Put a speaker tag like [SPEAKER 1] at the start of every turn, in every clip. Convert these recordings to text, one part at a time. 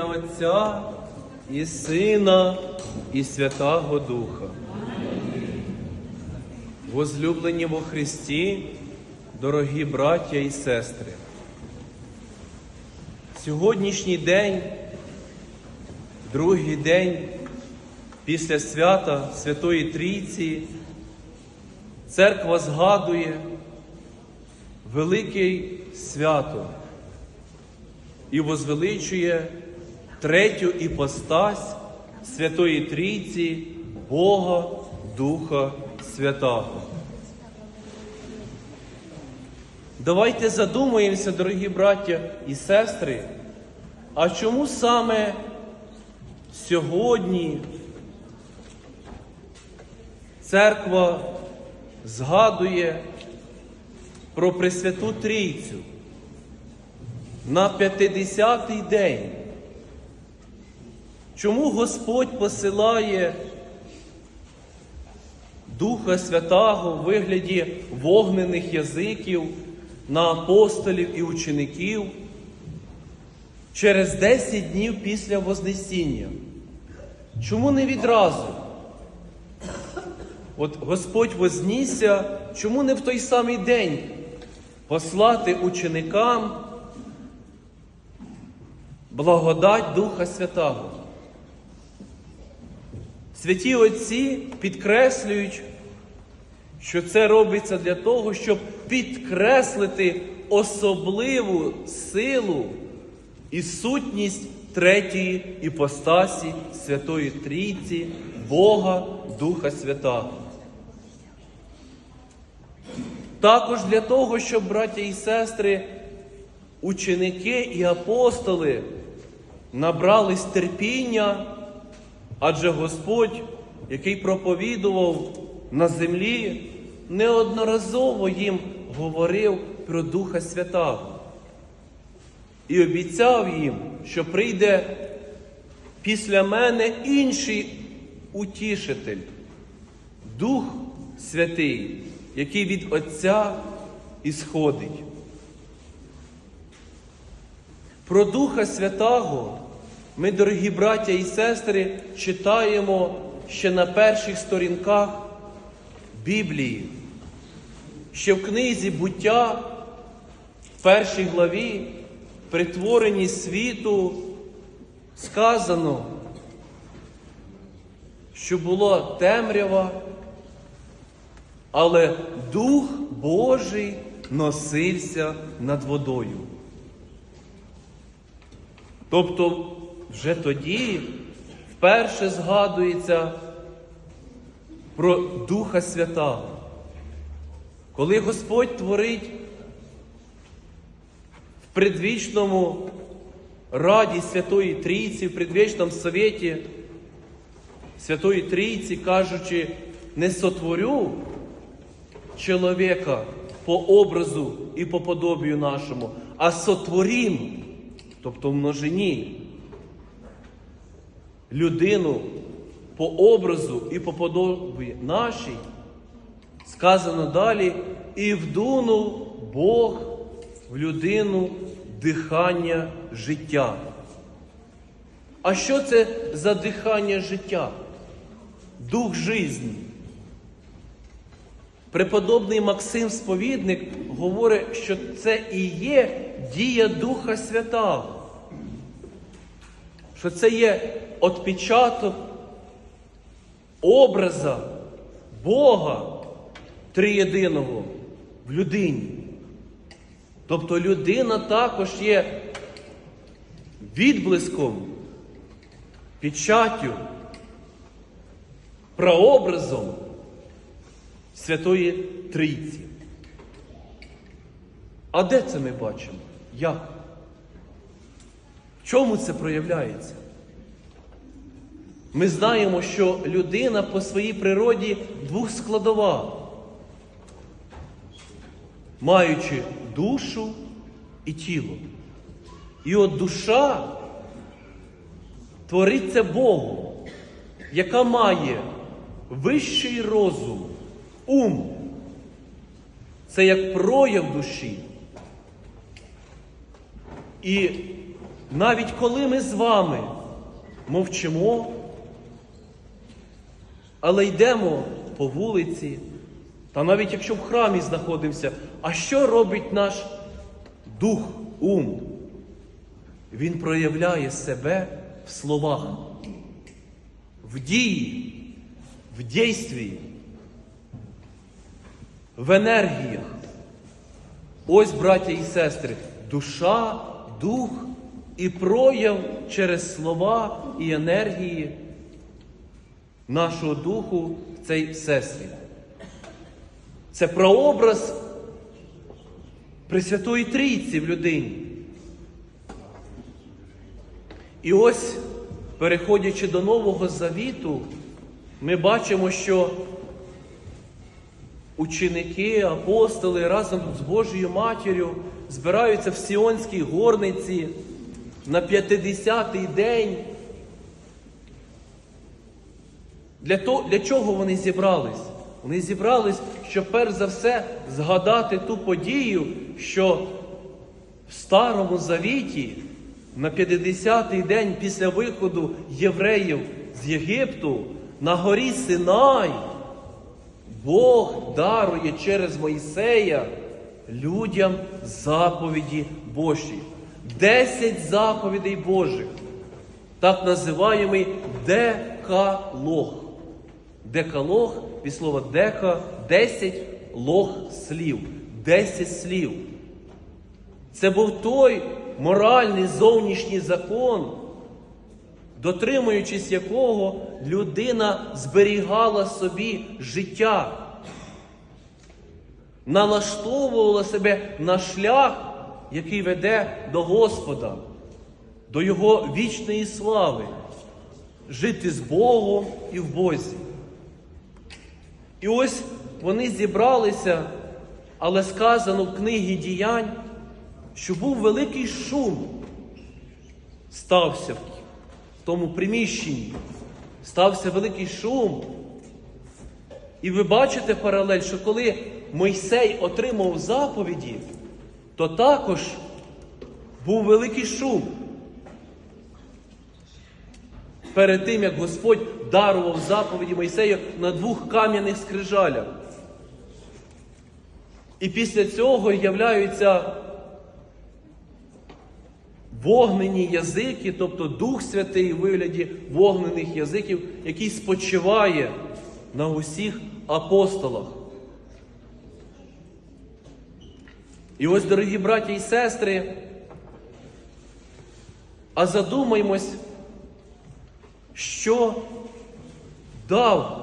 [SPEAKER 1] Отця і Сина, і Святого Духа. Возлюблені во Христі, дорогі браття і сестри. Сьогоднішній день, другий день після свята Святої Трійці, церква згадує велике свято і возвеличує третю іпостась Святої Трійці, Бога Духа Святого. Давайте задумаємося, дорогі браття і сестри, а чому саме сьогодні церква згадує про Пресвяту Трійцю? на 50-й день. Чому Господь посилає Духа Святого в вигляді вогнених язиків на апостолів і учеників через 10 днів після Вознесіння? Чому не відразу? От Господь вознісся, чому не в той самий день послати ученикам благодать Духа Святого. Святі Отці підкреслюють, що це робиться для того, щоб підкреслити особливу силу і сутність третьої іпостасі Святої Трійці, Бога Духа Святого. Також для того, щоб браття і сестри, ученики і апостоли набрались терпіння, адже Господь, який проповідував на землі, неодноразово їм говорив про Духа Святого. І обіцяв їм, що прийде після мене інший утішитель, Дух Святий, який від Отця ісходить. Про Духа Святого ми, дорогі браття і сестри, читаємо ще на перших сторінках Біблії. Ще в книзі буття, в першій главі, при творенні світу, сказано, що було темрява, але Дух Божий носився над водою. Тобто вже тоді вперше згадується про Духа Святого. Коли Господь творить в предвічному раді Святої Трійці, в предвічному совєті Святої Трійці, кажучи, не сотворю чоловіка по образу і по подобію нашому, а сотворім тобто в множині, людину по образу і по подобі нашій, сказано далі, і вдунув Бог в людину дихання життя. А що це за дихання життя? Дух жизни. Преподобний Максим Сповідник говорить, що це і є дія Духа Святого що це є отпечаток образа Бога триєдиного в людині. Тобто людина також є відблиском, печаттю, прообразом Святої Трійці. А де це ми бачимо? Як? В чому це проявляється? Ми знаємо, що людина по своїй природі двохскладова, маючи душу і тіло. І от душа твориться Богу, яка має вищий розум, ум. Це як прояв душі. І навіть коли ми з вами мовчимо, але йдемо по вулиці, та навіть якщо в храмі знаходимося, а що робить наш дух, ум? Він проявляє себе в словах, в дії, в дійстві, в енергіях. Ось, браття і сестри, душа, дух і прояв через слова і енергії нашого духу в цей всесвіт. Це прообраз Пресвятої Трійці в людині. І ось, переходячи до Нового Завіту, ми бачимо, що ученики, апостоли разом з Божою матір'ю збираються в Сіонській горниці на 50-й день. Для, то, для чого вони зібрались? Вони зібрались, щоб перш за все згадати ту подію, що в Старому Завіті на 50-й день після виходу євреїв з Єгипту на горі Синай Бог дарує через Мойсея людям заповіді Божі. Десять заповідей Божих, так називаємий декалог. Декалог від слова дека десять лог слів, десять слів. Це був той моральний зовнішній закон, дотримуючись якого людина зберігала собі життя, налаштовувала себе на шлях, який веде до Господа, до Його вічної слави, жити з Богом і в Бозі. І ось вони зібралися, але сказано в книгі діянь, що був великий шум, стався в тому приміщенні, стався великий шум. І ви бачите паралель, що коли Мойсей отримав заповіді, то також був великий шум. Перед тим, як Господь дарував заповіді Мойсею на двох кам'яних скрижалях. І після цього являються вогнені язики, тобто Дух Святий у вигляді вогнених язиків, який спочиває на усіх апостолах. І ось, дорогі браті і сестри, а задумаймось, що дав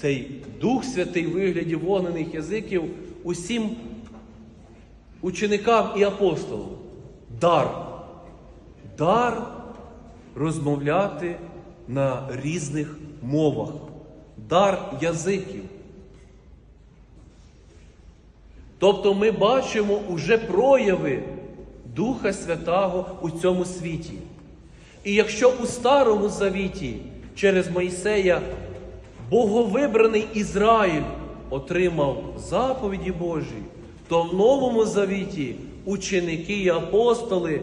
[SPEAKER 1] цей Дух Святий в вигляді вогнених язиків усім ученикам і апостолам. Дар. Дар розмовляти на різних мовах. Дар язиків. Тобто ми бачимо уже прояви Духа Святого у цьому світі. І якщо у Старому Завіті через Мойсея боговибраний Ізраїль отримав заповіді Божі, то в Новому Завіті ученики і апостоли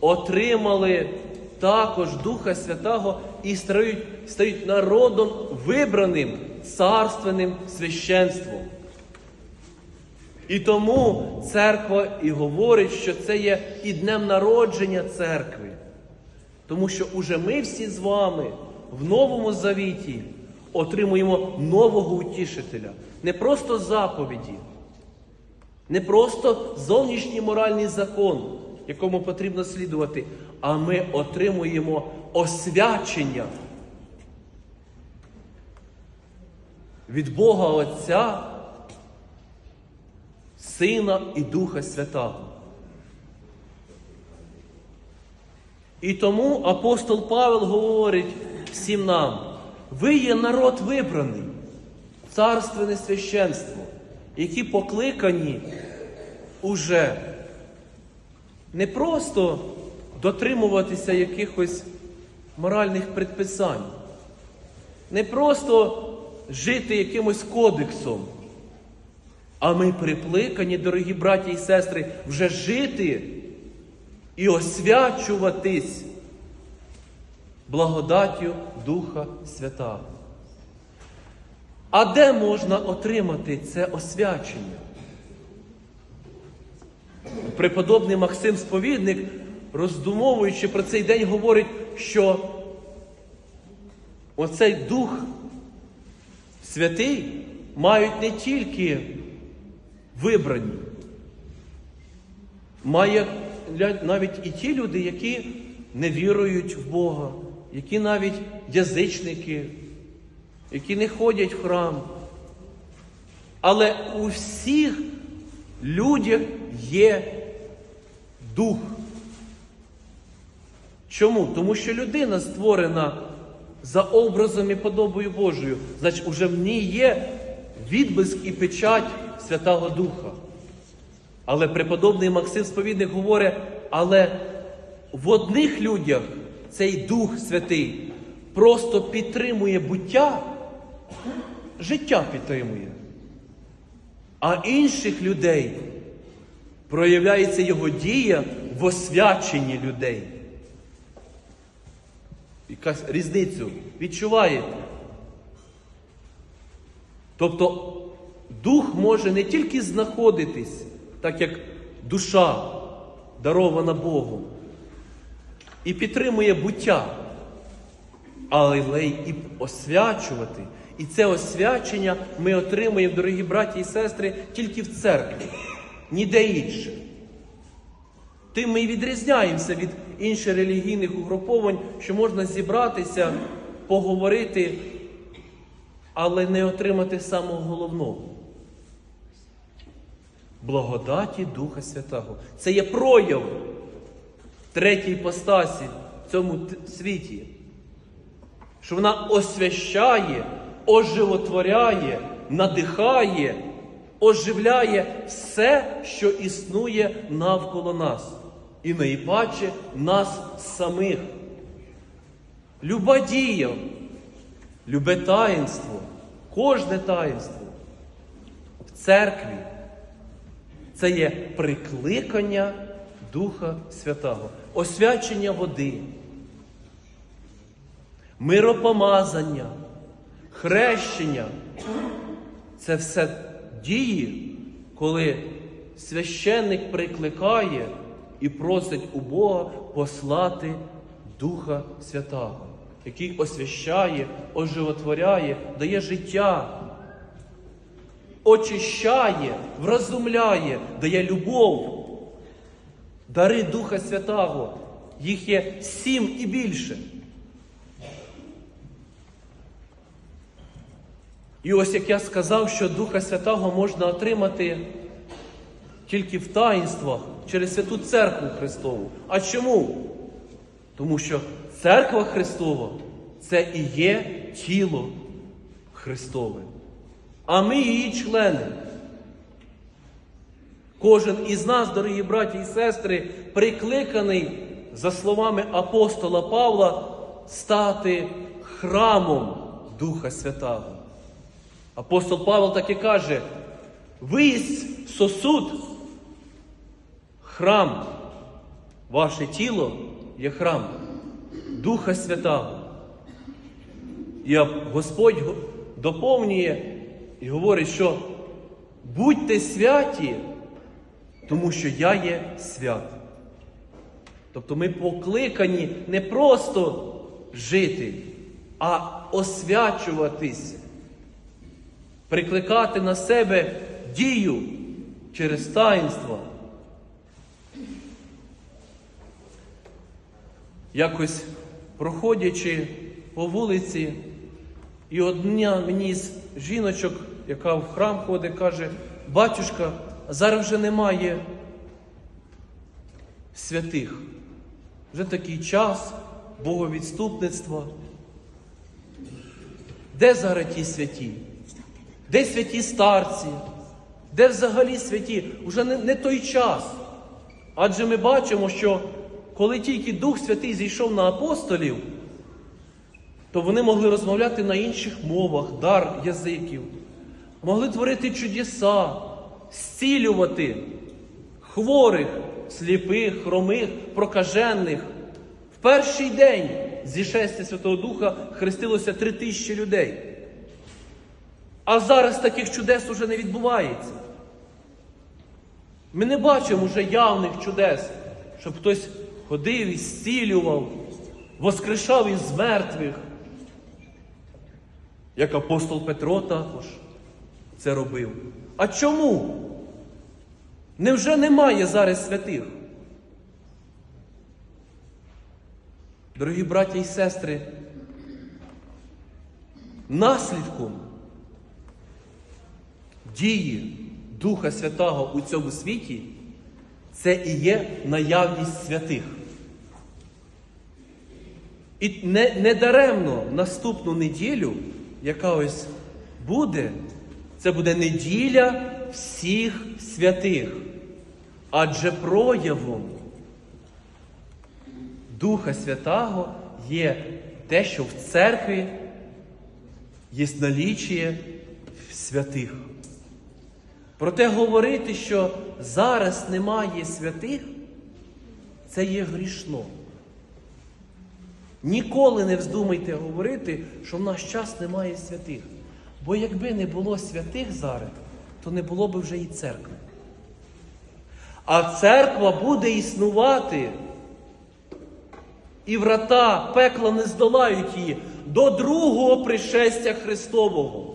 [SPEAKER 1] отримали також Духа Святого і стають, стають народом вибраним царственним священством. І тому церква і говорить, що це є і днем народження церкви. Тому що уже ми всі з вами в Новому Завіті отримуємо нового утішителя. Не просто заповіді, не просто зовнішній моральний закон, якому потрібно слідувати, а ми отримуємо освячення від Бога Отця, Сина і Духа Святого. І тому апостол Павел говорить всім нам, ви є народ вибраний, царственне священство, які покликані уже не просто дотримуватися якихось моральних предписань, не просто жити якимось кодексом, а ми прикликані, дорогі браті і сестри, вже жити і освячуватись благодаттю Духа Святого. А де можна отримати це освячення? Преподобний Максим Сповідник, роздумовуючи про цей день, говорить, що оцей Дух Святий мають не тільки вибрані, має навіть і ті люди, які не вірують в Бога, які навіть язичники, які не ходять в храм. Але у всіх людях є дух. Чому? Тому що людина створена за образом і подобою Божою, значить, уже в ній є відблиск і печать Святого Духа. Але преподобний Максим Сповідник говорить, але в одних людях цей Дух Святий просто підтримує буття, життя підтримує. А інших людей проявляється його дія в освяченні людей. Якась різницю відчуваєте? Тобто дух може не тільки знаходитись, так як душа дарована Богом, і підтримує буття, але й освячувати. І це освячення ми отримуємо, дорогі браті і сестри, тільки в церкві, ніде інше. Тим ми і відрізняємося від інших релігійних угруповань, що можна зібратися, поговорити, але не отримати самого головного. Благодаті Духа Святого. Це є прояв третій постасі в цьому світі, що вона освящає, оживотворяє, надихає, оживляє все, що існує навколо нас, і найпаче нас самих. Люба дія, любе таїнство, кожне таїнство в церкві це є прикликання Духа Святого, освячення води, миропомазання, хрещення. Це все дії, коли священник прикликає і просить у Бога послати Духа Святого, який освящає, оживотворяє, дає життя, очищає, вразумляє, дає любов. Дари Духа Святого, їх є сім і більше. І ось як я сказав, що Духа Святого можна отримати тільки в таїнствах через Святу Церкву Христову. А чому? Тому що церква Христова це і є тіло Христове. А ми її члени. Кожен із нас, дорогі браті і сестри, прикликаний, за словами апостола Павла, стати храмом Духа Святого. Апостол Павло так і каже: ви сосуд, храм, ваше тіло є храм Духа Святого. І Господь доповнює і говорить, що будьте святі, тому що я є свят. Тобто ми покликані не просто жити, а освячуватися прикликати на себе дію через таїнство. Якось проходячи по вулиці, і одна мені з жіночок, яка в храм ходить, каже, батюшка, зараз вже немає святих. Вже такий час боговідступництва. Де зараз ті святі? Де святі старці? Де взагалі святі? Уже не, не той час. Адже ми бачимо, що коли тільки Дух Святий зійшов на апостолів, то вони могли розмовляти на інших мовах, дар язиків, могли творити чудеса, зцілювати хворих, сліпих, хромих, прокажених. В перший день зішестя Святого Духа хрестилося три тисячі людей. А зараз таких чудес уже не відбувається. Ми не бачимо вже явних чудес, щоб хтось ходив і зцілював, воскрешав із мертвих. Як апостол Петро також це робив. А чому? Невже немає зараз святих? Дорогі браття і сестри, наслідком дії Духа Святого у цьому світі це і є наявність святих. І не, не наступну неділю, яка ось буде, це буде неділя всіх святих. Адже проявом Духа Святого є те, що в церкві є налічіє святих. Проте говорити, що зараз немає святих, це є грішно. Ніколи не вздумайте говорити, що в наш час немає святих. Бо якби не було святих зараз, то не було б вже і церкви. А церква буде існувати. І врата пекла не здолають її до другого пришестя Христового.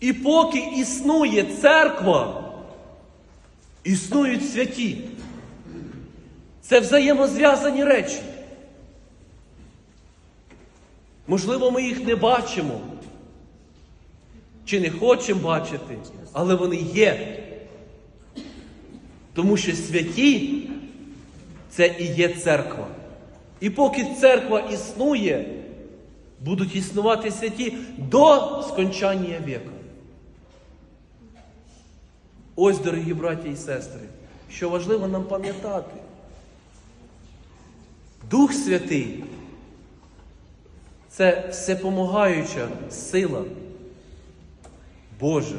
[SPEAKER 1] І поки існує церква, існують святі. Це взаємозв'язані речі. Можливо, ми їх не бачимо, чи не хочемо бачити, але вони є. Тому що святі це і є церква. І поки церква існує, будуть існувати святі до скончання віка. Ось, дорогі браті і сестри, що важливо нам пам'ятати. Дух Святий це всепомагаюча сила Божа.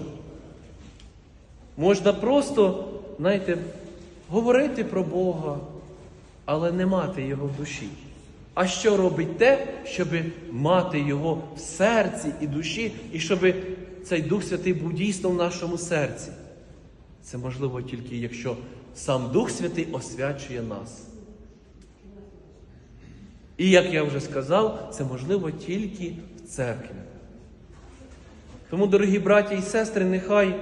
[SPEAKER 1] Можна просто, знаєте, говорити про Бога, але не мати Його в душі. А що робить те, щоб мати Його в серці і душі, і щоб цей Дух Святий був дійсно в нашому серці? Це можливо тільки якщо сам Дух Святий освячує нас. І як я вже сказав, це можливо тільки в церкві. Тому, дорогі браті і сестри, нехай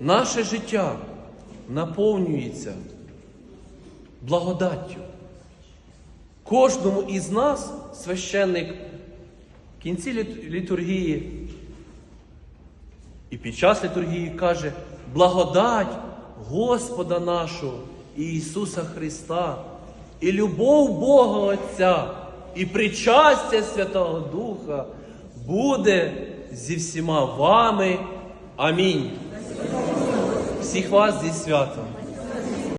[SPEAKER 1] наше життя наповнюється благодаттю. Кожному із нас священник в кінці літургії і під час літургії каже, благодать Господа нашого Ісуса Христа, і любов Бога Отця, і причастя Святого Духа буде зі всіма вами. Амінь. Всіх вас зі святом.